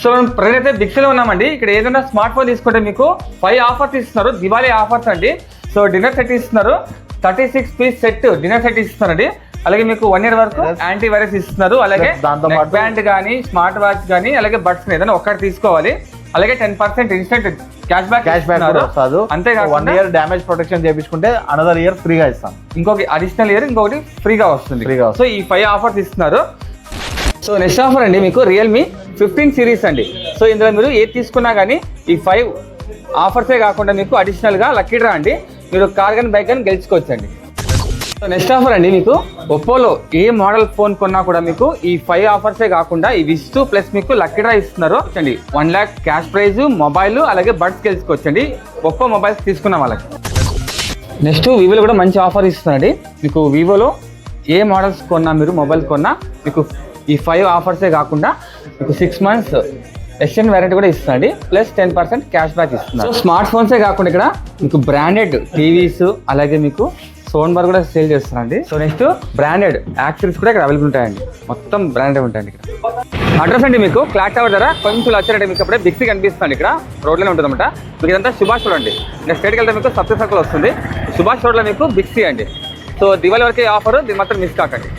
So మనం present బిక్సీలో ఉన్నామండి. ఇక్కడ ఏదైనా స్మార్ట్ ఫోన్ తీసుకుంటే మీకు ఫైవ్ ఆఫర్స్ ఇస్తున్నారు. దివాళీ ఆఫర్స్ అండి. సో డిన్నర్ సెట్ ఇస్తున్నారు. Thirty six piece set dinner set ఇస్తున్నారండి. అలాగే మీకు వన్ ఇయర్ వరకు. యాంటీ వైరస్ ఇస్తున్నారు. అలాగే బ్యాండ్ కానీ స్మార్ట్ వాచ్ కానీ అలాగే బడ్స్ ఏదైనా ఒక్కటి తీసుకోవాలి. అలాగే ten percent instant cash back cash back కూడా వస్తుంది వన్ ఇయర్ డ్యామేజ్ ప్రొటెక్షన్ చేయించుకుంటే అనదర్ ఇయర్ ఫ్రీగా ఇస్తాం. ఇంకొక అడిషనల్ ఇయర్ ఇంకొకటి ఫ్రీగా వస్తుంది. Free గా సో ఈ ఫైవ్ ఆఫర్స్ ఇస్తున్నారు. సో నెక్స్ట్ ఆఫర్ అండి మీకు రియల్మీ ఫిఫ్టీన్ సిరీస్ అండి. సో ఇందులో మీరు ఏది తీసుకున్నా కానీ ఈ ఫైవ్ ఆఫర్సే కాకుండా మీకు అడిషనల్గా లక్కీ డ్రా అండి. మీరు కార్ కానీ బైక్ కానీ గెలుచుకోవచ్చండి. సో నెక్స్ట్ ఆఫర్ అండి మీకు ఒప్పోలో ఏ మోడల్ ఫోన్ కొన్నా కూడా మీకు ఈ ఫైవ్ ఆఫర్సే కాకుండా ఈ విస్తు ప్లస్ మీకు లక్కీ డ్రా ఇస్తున్నారు. అండి one lakh cash prize mobile అలాగే బడ్స్ గెలుచుకోవచ్చండి. ఒప్పో మొబైల్స్ తీసుకున్న వాళ్ళకి. నెక్స్ట్ వివోలో కూడా మంచి ఆఫర్ ఇస్తున్నారండి. మీకు వివోలో ఏ మోడల్స్ కొన్నా మీరు మొబైల్ కొన్నా మీకు ఈ ఫైవ్ ఆఫర్సే కాకుండా మీకు సిక్స్ మంత్స్ ఎక్స్టెండ్ వ్యారంటీ కూడా ఇస్తున్నాండి. Plus ten percent cash back ఇస్తున్నారు స్మార్ట్ ఫోన్సే కాకుండా ఇక్కడ మీకు బ్రాండెడ్ టీవీస్ అలాగే మీకు సోన్ బార్ కూడా సేల్ చేస్తున్నారండి సో నెక్స్ట్ బ్రాండెడ్ యాక్సరీస్ కూడా ఇక్కడ అవైలబుల్ ఉంటాయండి. మొత్తం బ్రాండెడ్ ఉంటాయండి ఇక్కడ. అడ్రస్ అండి మీకు. క్లాక్ టవర్ ధర కొంచెం వచ్చారంటే మీకు అప్పుడే బిక్సీ కనిపిస్తుంది ఇక్కడ. రోడ్లోనే ఉంటుంది అనమాట మీకు ఇదంతా సుభాష్ రోడ్ అండి. నెక్స్ట్ స్టేట్కి వెళ్తే మీకు సత్య సర్కిల్ వస్తుంది. సుభాష్ రోడ్లో మీకు బిక్సీ అండి. సో దివాళి వరకే ఆఫర్ దీని మాత్రం మిస్ కాకండి.